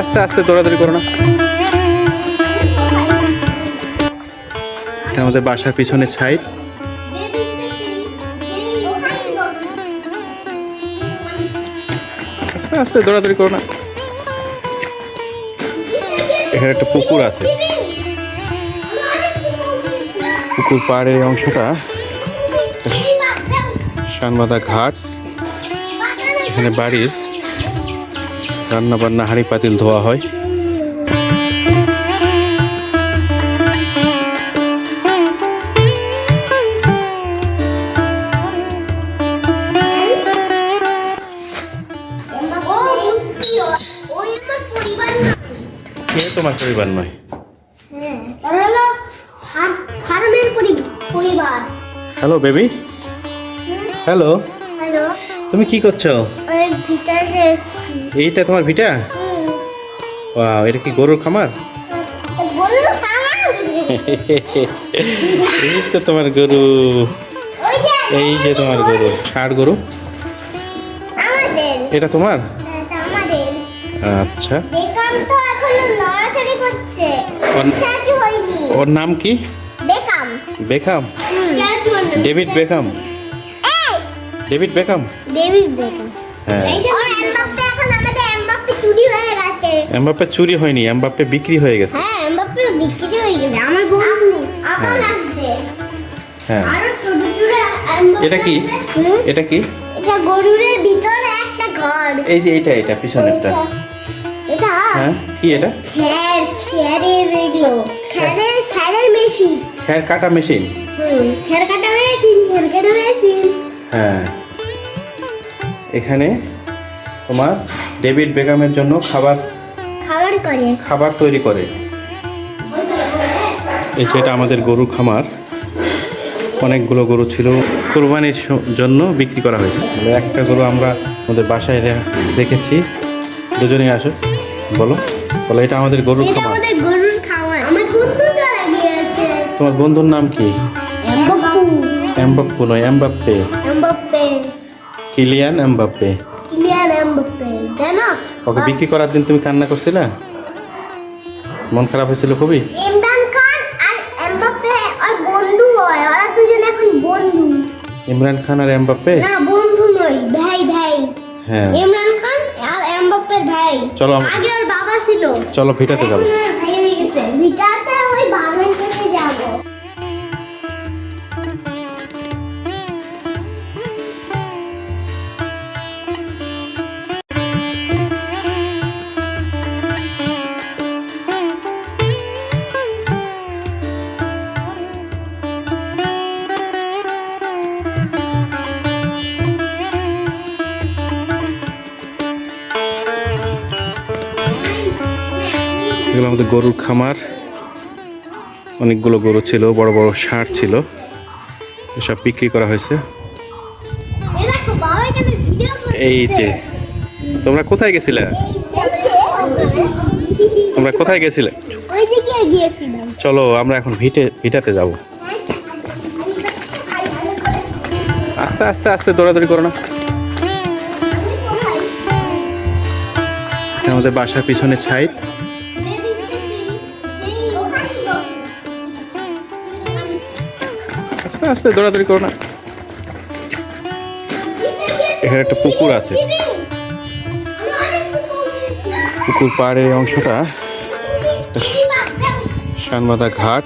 আস্তে আস্তে দৌড়াদৌড়ি করো না। এটা আমাদের বাসার পিছনে সাইড আস্তে আস্তে দৌড়াদৌড়ি করো না। এখানে একটা পুকুর আছে। পুকুর পাড়ের অংশটা শানবাদা ঘাট। এখানে বাড়ির রান্না বান্না হাঁড়ি পাতিল ধোয়া হয়। কে তোমার পরিবার নয়? হ্যাঁ হ্যালো বেবি হ্যালো তুমি কি করছ? ভিতরে। এইটা তোমার ভিটা। ওয়াও এটা কি গরুর খামার? এই তো তোমার গরু। এই যে তোমার গরু। ষাট গরু? এটা তোমার? হ্যাঁ, আচ্ছা। ওর- ওর নাম কি? Beckham Beckham David Beckham David Beckham David Beckham হ্যাঁ। এমবাপ্পে চুরি হয়ে গেছে। এমবাপ্পে চুরি হয়নি এমবাপ্পে বিক্রি হয়ে গেছে। হ্যাঁ এমবাপ্পে বিক্রি হয়ে গেছে। আমার বন্ধু আপনার হ্যাঁ। আসবে। হ্যাঁ। এটা কি? এটা কি? এটা গরুরের ভিতরে একটা ঘর। এই যে এটা এটা পিছনেরটা। এটা। হ্যাঁ কি এটা? খ্যার খ্যারের এগুলো খ্যারের খ্যারের মেশিন। খ্যার কাটা মেশিন। হুম খ্যার কাটা মেশিন খ্যার কাটা মেশিন। হ্যাঁ। এখানে তোমার ডেভিড বেগামের জন্য খাবার খাবার করে। খাবার তৈরি করে। এই যেটা আমাদের গরুর খামার। অনেকগুলো গরু ছিল। কোরবানির জন্য বিক্রি করা হয়েছে। একটা গরু আমরা আমাদের বাসায় রেখেছি। দুজনেই আসো। বলো। বলো এটা আমাদের গরুর খামার। তোমার বন্ধুর নাম কি? এমবাপ্পু। নয় Mbappe. Kylian Mbappe. Kylian Mbappe জানো ওকে বিক্রি করার দিন তুমি কান্না করছিলে? মন খারাপ হয়েছিল খুবই? ইমরান খান আর এমবাপ্পে আর বন্ধু হয় ওরা দুজন এখন বন্ধু। ইমরান খান আর এমবাপ্পে? না বন্ধু নয় ভাই ভাই। হ্যাঁ। ইমরান খান আর এমবাপ্পের ভাই। চলো আগে ওর বাবা ছিল। চলো ভিটাতে যাব। এগুলো আমাদের গরুর খামার। অনেকগুলো গরু ছিল, বড় বড় ষাঁড় ছিল। এসব বিক্রি করা হয়েছে। এই যে, তোমরা কোথায় গেছিলে? তোমরা কোথায় গেছিলে? চলো, আমরা এখন ভিটে, ভিটাতে যাব। আস্তে আস্তে আস্তে দৌড়াদৌড়ি করো না। আমাদের বাসার পিছনে সাইড আস্তে আস্তে, দৌড়াদৌড়ি করো না। এখানে একটা পুকুর আছে। পুকুর এই অংশটা শানবাদা ঘাট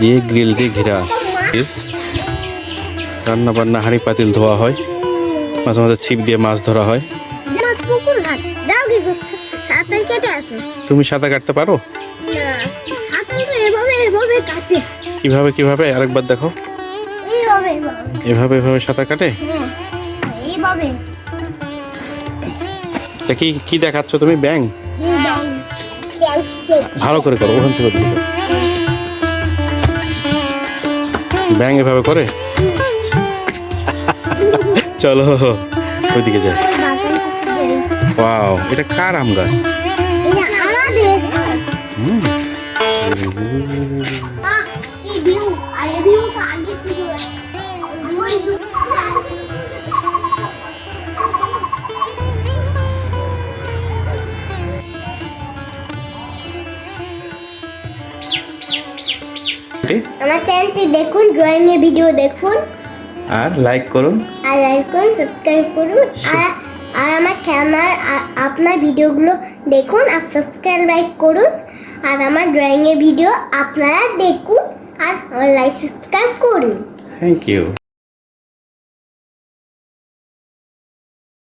দিয়ে গ্রিল দিয়ে ঘেরা রান্না বান্না হাঁড়ি পাতিল ধোয়া হয়। মাঝে মাঝে ছিপ দিয়ে মাছ ধরা হয়। তুমি সাঁতার কাটতে পারো? না, সাঁতার এভাবে এভাবে কাটে। কীভাবে কীভাবে? আরেকবার দেখো। এভাবে এভাবে সাঁতার কাটে? হ্যাঁ কি কি দেখাচ্ছ তুমি? ব্যাং ভালো করে করো ওখান থেকে ব্যাং এভাবে করে? চলো ওইদিকে যাই। ওয়াও এটা কার আম গাছ? আমাদের। হুম। আমার চ্যানেলটি দেখুন ড্রয়িং এর ভিডিও দেখুন। আর লাইক করুন। আর লাইক করুন সাবস্ক্রাইব করুন। আর আর আমার খেলনার আপনার ভিডিওগুলো দেখুন আর সাবস্ক্রাইব লাইক করুন। আর আমার ড্রয়িংয়ের ভিডিও আপনারা দেখুন। আর আমার লাইক সাবস্ক্রাইব করুন। Thank you